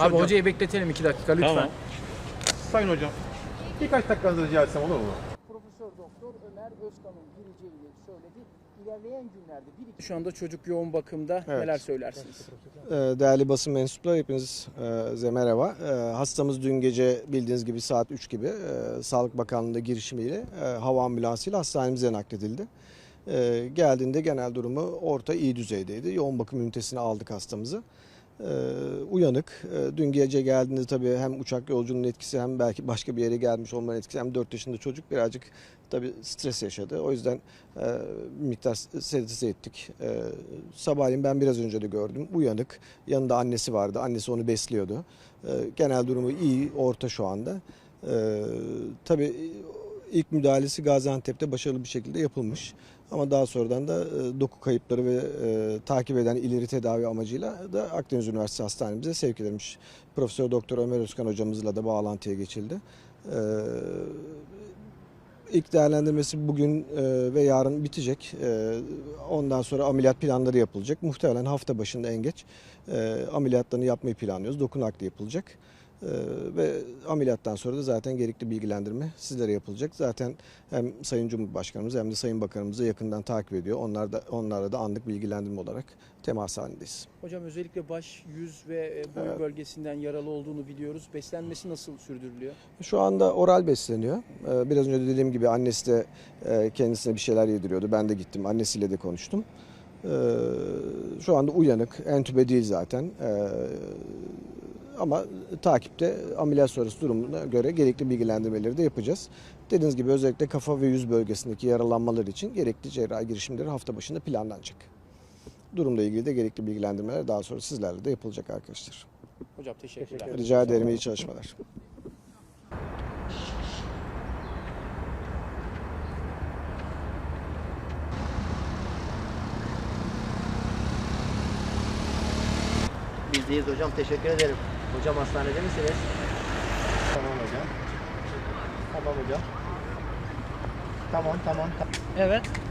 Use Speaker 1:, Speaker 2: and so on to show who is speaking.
Speaker 1: Abi hocayı bekletelim iki dakika lütfen.
Speaker 2: Tamam.
Speaker 3: Sayın hocam, birkaç dakikanızı rica etsem olur mu?
Speaker 1: Profesör Doktor Ömer Özkan'ın gireceğini söyledi. İlerleyen günlerde bir Şu anda çocuk yoğun bakımda
Speaker 4: Evet.
Speaker 1: neler söylersiniz?
Speaker 4: Ee, Değerli basın mensupları hepinize merhaba. Ee, Hastamız dün gece bildiğiniz gibi saat 3 gibi e, Sağlık Bakanlığı'nda girişimiyle e, hava ambulansıyla hastanemize nakledildi. Ee, Geldiğinde genel durumu orta iyi düzeydeydi. Yoğun bakım ünitesine aldık hastamızı. Ee, Uyanık. Ee, Dün gece geldiğinde tabii hem uçak yolculuğunun etkisi hem belki başka bir yere gelmiş olmanın etkisi hem 4 yaşında çocuk birazcık tabii stres yaşadı. O yüzden e, miktar sedatize ettik. E, sabahleyin ben biraz önce de gördüm. Uyanık. Yanında annesi vardı. Annesi onu besliyordu. Genel durumu iyi, orta şu anda. E, tabii ilk müdahalesi Gaziantep'te başarılı bir şekilde yapılmış. Ama daha sonradan da e, doku kayıpları ve e, takip eden ileri tedavi amacıyla da Akdeniz Üniversitesi Hastanemize sevk edilmiş. Profesör Doktor Ömer Özkan hocamızla da bağlantıya geçildi. E, İlk değerlendirmesi bugün e, ve yarın bitecek. E, Ondan sonra ameliyat planları yapılacak. Muhtemelen hafta başında en geç ameliyatlarını yapmayı planlıyoruz. Doku nakli yapılacak. E, Ve ameliyattan sonra da zaten gerekli bilgilendirme sizlere yapılacak. Zaten hem Sayın Cumhurbaşkanımız hem de Sayın Bakanımız da yakından takip ediyor. Onlar da onlarla da anlık bilgilendirme olarak temas halindeyiz.
Speaker 1: Hocam özellikle baş, yüz ve e, boyun
Speaker 4: Evet.
Speaker 1: bölgesinden yaralı olduğunu biliyoruz. Beslenmesi nasıl sürdürülüyor?
Speaker 4: Şu anda oral besleniyor. Ee, Biraz önce dediğim gibi annesi de e, kendisine bir şeyler yediriyordu. Ben de gittim annesiyle de konuştum. Ee, Şu anda uyanık, entübe değil zaten. Ama takipte ameliyat sonrası durumuna göre gerekli bilgilendirmeleri de yapacağız. Dediğiniz gibi özellikle kafa ve yüz bölgesindeki yaralanmalar için gerekli cerrahi girişimleri hafta başında planlanacak. Durumla ilgili de gerekli bilgilendirmeler daha sonra sizlerle de yapılacak arkadaşlar.
Speaker 1: Hocam teşekkürler.
Speaker 4: Rica ederim iyi çalışmalar.
Speaker 5: Bizdeyiz hocam. Teşekkür ederim. Hocam hastanede misiniz?
Speaker 3: Tamam hocam. Tamam hocam. Tamam, tamam. tamam.
Speaker 1: Evet.